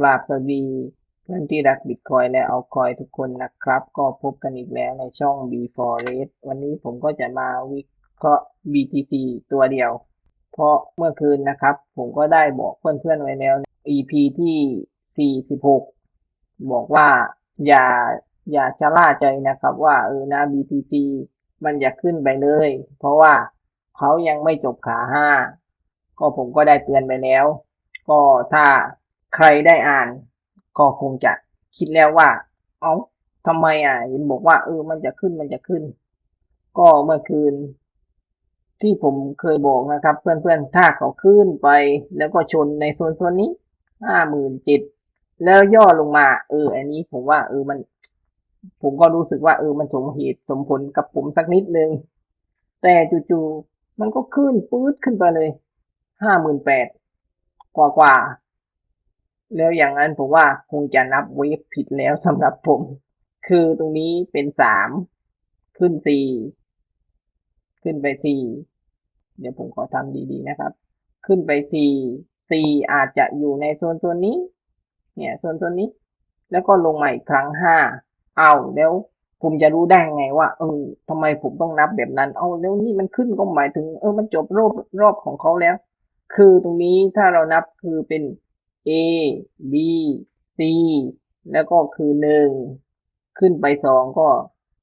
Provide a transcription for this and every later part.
กราบสวัสดีเพื่อนที่รักบิตคอยและเอาคอยทุกคนนะครับ ก็พบกันอีกแล้วในช่อง b 4 r a t วันนี้ผมก็จะมาวิเคราะห์ BTC ตัวเดียว เพราะเมื่อคืนนะครับ ผมก็ได้บอกเพื่อนๆไว้แล้ว EP ที่ 46 บอกว่าอย่าอย่าชะล่าใจนะครับ ว่าเออนะ BTC มันจะขึ้นไปเลย เพราะว่าเขายังไม่จบขาห้าก็ผมก็ได้เตือนไปแล้ว ก็ถ้า รได้อ่าน ก็คงจะคิดแล้วว่า เอ้าทำไมอะเห็นบอกว่าเออมันจะขึ้นมันจะขึ้น ก็เมื่อคืน ที่ผมเคยบอกนะครับ เพื่อนๆถ้าเขาขึ้นไป แล้วก็ชนในโซนโซนนี้ห้าหมื่นเจ็ดแล้วย่อลงมา เออ อันนี้ผมว่า เออมัน ผมก็รู้สึกว่า เออมันสมเหตุสมผลกับผมสักนิดนึง แต่จู่ๆมันก็ขึ้นปื๊ดขึ้นไปเลยห้าหมื่นแปดกว่ากว่าๆ แล้วอย่างนั้นผมว่าคงจะนับเวฟผิดแล้วสำหรับผม คือตรงนี้เป็นสามขึ้นสี่ขึ้นไปสี่เดี๋ยวผมขอทำดีๆนะครับ ขึ้นไปสี่สี่อาจจะอยู่ในโซนโซนนี้ เนี่ยโซนโซนนี้ แล้วก็ลงมาอีกครั้งห้าเอาแล้วผมจะรู้ได้ไงว่า เออทำไมผมต้องนับแบบนั้น เอาแล้วนี่มันขึ้นก็หมายถึง เออมันจบรอบรอบของเขาแล้ว คือตรงนี้ถ้าเรานับคือเป็น A B C แล้วก็คือหนึ่งขึ้นไปสองก็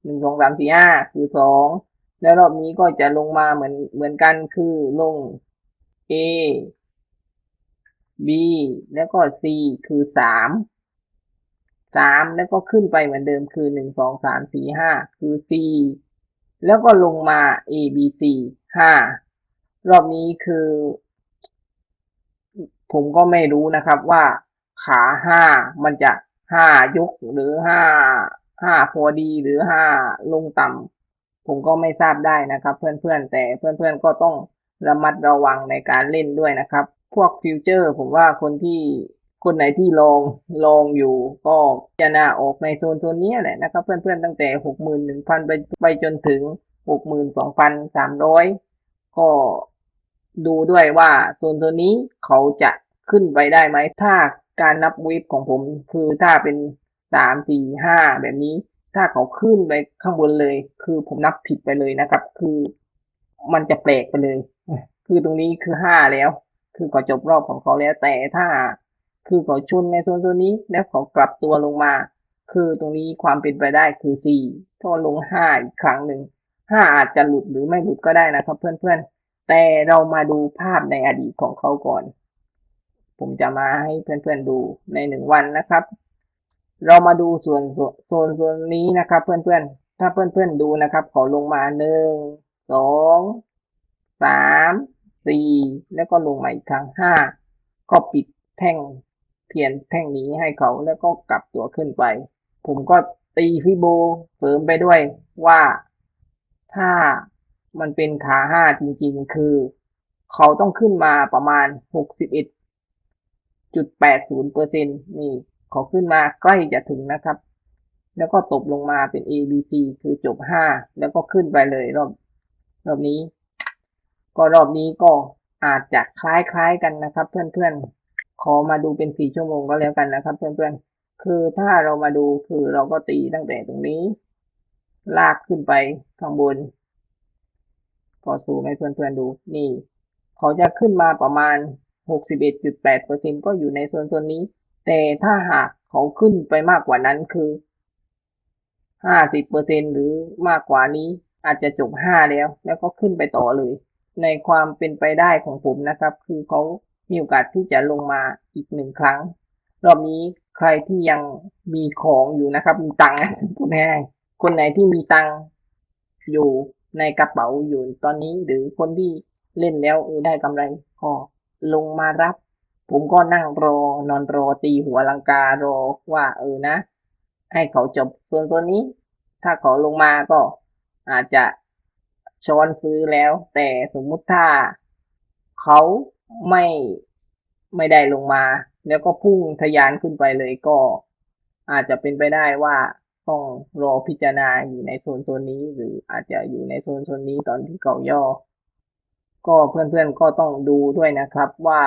หนึ่งสองสามสี่ห้าคือสองแล้วรอบนี้ก็จะลงมาเหมือนเหมือนกันคือลง A B แล้วก็ C คือสามสามแล้วก็ขึ้นไปเหมือนเดิมคือหนึ่งสองสามสี่ห้าคือ C แล้วก็ลงมา A B C ห้ารอบนี้คือ ผมก็ไม่รู้นะครับว่าขาห้ามันจะห้ายกหรือห้าห้าพอดีหรือห้าลงต่ำผมก็ไม่ทราบได้นะครับ เพื่อนๆแต่เพื่อนๆก็ต้องระมัดระวังในการเล่นด้วยนะครับ พวกฟิวเจอร์ ผมว่าคนที่คนไหนที่ลองลองอยู่ ก็จะน่าออกในโซนโซนนี้แหละนะครับ เพื่อนๆตั้งแต่หกหมื่นหนึ่งพันไปไปจนถึงหกหมื่นสองพันสามร้อยก็ดูด้วยว่าโซนตัวนี้เขาจะ ขึ้นไปได้ไหม ถ้าการนับวิปของผมคือถ้าเป็นสามสี่ห้าแบบนี้ ถ้าเขาขึ้นไปข้างบนเลย คือผมนับผิดไปเลยนะครับ คือมันจะแปลกไปเลย คือตรงนี้คือห้าแล้ว คือเขาจบรอบของเขาแล้วแต่ถ้า คือเขาชนในโซนตัวนี้ แล้วเขากลับตัวลงมา คือตรงนี้ความเป็นไปได้คือสี่ถ้าลงห้าอีกครั้งหนึ่งห้าอาจจะหลุดหรือไม่หลุดก็ได้นะครับ เพื่อนๆแต่เรามาดูภาพในอดีตของเขาก่อน ผมจะมาให้เพื่อนๆดูในหนึ่งวันนะครับ เรามาดูส่วนโซนส่วนนี้นะครับ เพื่อนๆ ถ้าเพื่อนๆดูนะครับเขาลงมาหนึ่งสองสามสี่แล้วก็ลงมาอีกครั้งห้าก็ปิดแท่งเทียนแท่งนี้ให้เขาแล้วก็กลับตัวขึ้นไป ผมก็ตีฟิโบเสริมไปด้วยว่าถ้ามันเป็นขาห้าจริงๆ คือ เขาต้องขึ้นมาประมาณหกสิบเอ็ด จุดแปดศูนย์เปอร์เซ็นนี่เขาขึ้นมาใกล้จะถึงนะครับ แล้วก็ตกลงมาเป็น A B C คือจบห้าแล้วก็ขึ้นไปเลยรอบรอบนี้ ก็รอบนี้ก็อาจจะคล้ายๆกันนะครับ เพื่อนๆ ขอมาดูเป็นสี่ชั่วโมงก็แล้วกันนะครับ เพื่อนๆ คือถ้าเรามาดูคือเราก็ตีตั้งแต่ตรงนี้ ลากขึ้นไปข้างบนพอซูมให้เพื่อนๆดูนี่ เขาจะขึ้นมาประมาณ 61.8%ก็อยู่ในโซนโซนนี้ แต่ถ้าหากเขาขึ้นไปมากกว่านั้นคือ 50%หรือมากกว่านี้อาจจะจบ 5 แล้ว แล้วก็ขึ้นไปต่อเลย ในความเป็นไปได้ของผมนะครับ คือเขามีโอกาสที่จะลงมาอีกหนึ่งครั้ง รอบนี้ใครที่ยังมีของอยู่นะครับ มีตังค์พูดง่ายคนไหนที่มีตังค์อยู่ในกระเป๋าอยู่ตอนนี้ หรือคนที่เล่นแล้วเออได้กำไรก็ ลงมารับ ผมก็นั่งรอนอนรอตีหัวลังการอว่าเออนะ ให้เขาจบส่วนตัวนี้ ถ้าเขาลงมาก็อาจจะช้อนซื้อแล้ว แต่สมมุติถ้าเขาไม่ไม่ได้ลงมา แล้วก็พุ่งทะยานขึ้นไปเลยก็ อาจจะเป็นไปได้ว่าต้องรอพิจารณาอยู่ในโซนโซนนี้ หรืออาจจะอยู่ในโซนโซนนี้ตอนที่เขาย่อ ก็เพื่อนๆก็ต้องดูด้วยนะครับว่า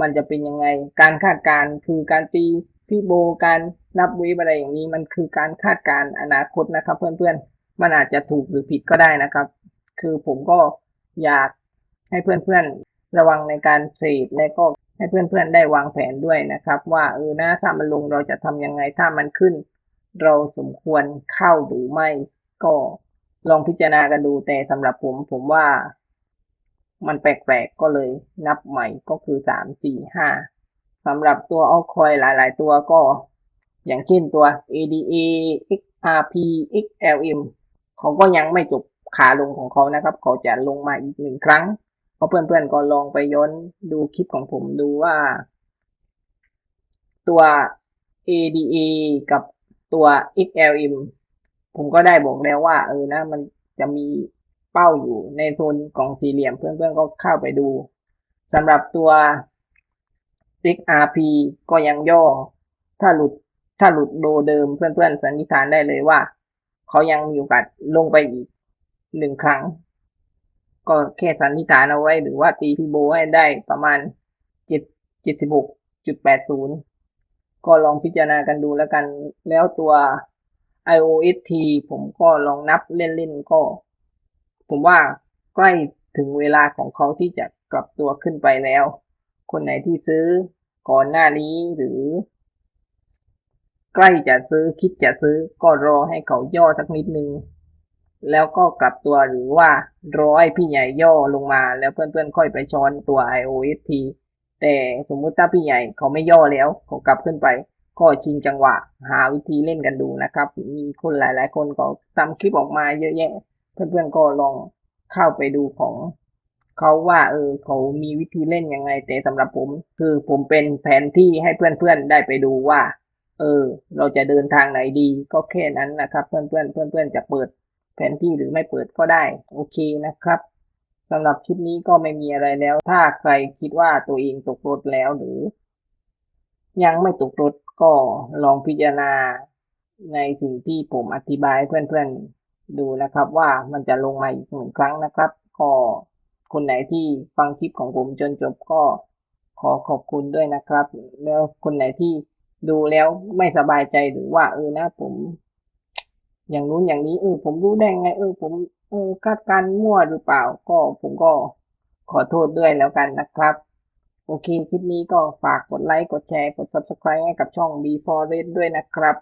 มันจะเป็นยังไง การคาดการณ์คือการตีพี่โบการนับเวฟอะไรอย่างนี้ มันคือการคาดการณ์อนาคตนะครับ เพื่อนๆมันอาจจะถูกหรือผิดก็ได้นะครับ คือผมก็อยากให้เพื่อนๆระวังในการเทรดและก็ให้เพื่อนๆได้วางแผนด้วยนะครับ ว่าเออนะถ้ามันลงเราจะทำยังไงถ้ามันขึ้น เราสมควรเข้าหรือไม่ ก็ลองพิจารณากันดูแต่สำหรับผมผมว่า มันแปลกๆก็เลยนับใหม่ก็คือสามสี่ห้าสำหรับตัวเอาคอยหลายๆ ตัวก็ อย่างเช่นตัว ADA XRP XLM เขาก็ยังไม่จบขาลงของเขานะครับ เขาจะลงมาอีกหนึ่งครั้งเพราะเพื่อนๆก็ลองไปย้อนดูคลิปของผมดูว่า ตัว ADA กับตัว XLM ผมก็ได้บอกแล้วว่า เออนะ มันจะมี เป้าอยู่ในโซนกล่องสี่เหลี่ยมเพื่อนๆก็เข้าไปดูสำหรับตัว XRP ก็ยังย่อ ถ้าหลุดถ้าหลุดโดเดิมเพื่อนๆสันนิษฐานได้เลยว่า เขายังมีโอกาสลงไปอีกหนึ่งครั้ง ก็แค่สันนิษฐานเอาไว้ หรือว่าตีพี่โบให้ได้ประมาณเจ็ดเจ็ดสิบหกจุดแปดศูนย์ก็ลองพิจารณากันดูแล้วกัน แล้วตัว IOST ผมก็ลองนับเล่นๆก็ ผมว่าใกล้ถึงเวลาของเขาที่จะกลับตัวขึ้นไปแล้ว คนไหนที่ซื้อก่อนหน้านี้หรือ ใกล้จะซื้อคิดจะซื้อก็รอให้เขาย่อสักนิดนึง แล้วก็กลับตัวหรือว่ารอให้พี่ใหญ่ย่อลงมาแล้วเพื่อนๆ ค่อยไปช้อนตัว IOST แต่สมมุติถ้าพี่ใหญ่เขาไม่ย่อแล้วเขากลับขึ้นไป ก็ชิงจังหวะ หาวิธีเล่นกันดูนะครับ มีคนหลายๆ คนก็ทำคลิปออกมาเยอะแยะ เพื่อนๆก็ลองเข้าไปดูของเขาว่า เออเขามีวิธีเล่นยังไง แต่สำหรับผม คือผมเป็นแผนที่ให้เพื่อนๆได้ไปดูว่า เออ เราจะเดินทางไหนดี ก็แค่นั้นนะครับ เพื่อนๆเพื่อนๆจะเปิดแผนที่หรือไม่เปิดก็ได้ โอเคนะครับสำหรับคลิปนี้ก็ไม่มีอะไรแล้ว ถ้าใครคิดว่าตัวเองตกรถแล้วหรือ ยังไม่ตกรถก็ลองพิจารณาในสิ่งที่ผมอธิบายเพื่อนๆ ดูนะครับว่ามันจะลงมาอีกหนึ่งครั้งนะครับ ก็คนไหนที่ฟังคลิปของผมจนจบก็ขอขอบคุณด้วยนะครับ แล้วคนไหนที่ดูแล้วไม่สบายใจหรือว่า เออนะผม อย่างนู้นอย่างนี้เออผมรู้ได้ไง เออ ผมเออคาดการ์มั่วหรือเปล่า ก็ผมก็ขอโทษด้วยแล้วกันนะครับโอเค คลิปนี้ก็ฝากกดไลค์ กดแชร์ กด subscribe ให้กับช่อง B4 Red ด้วยนะครับ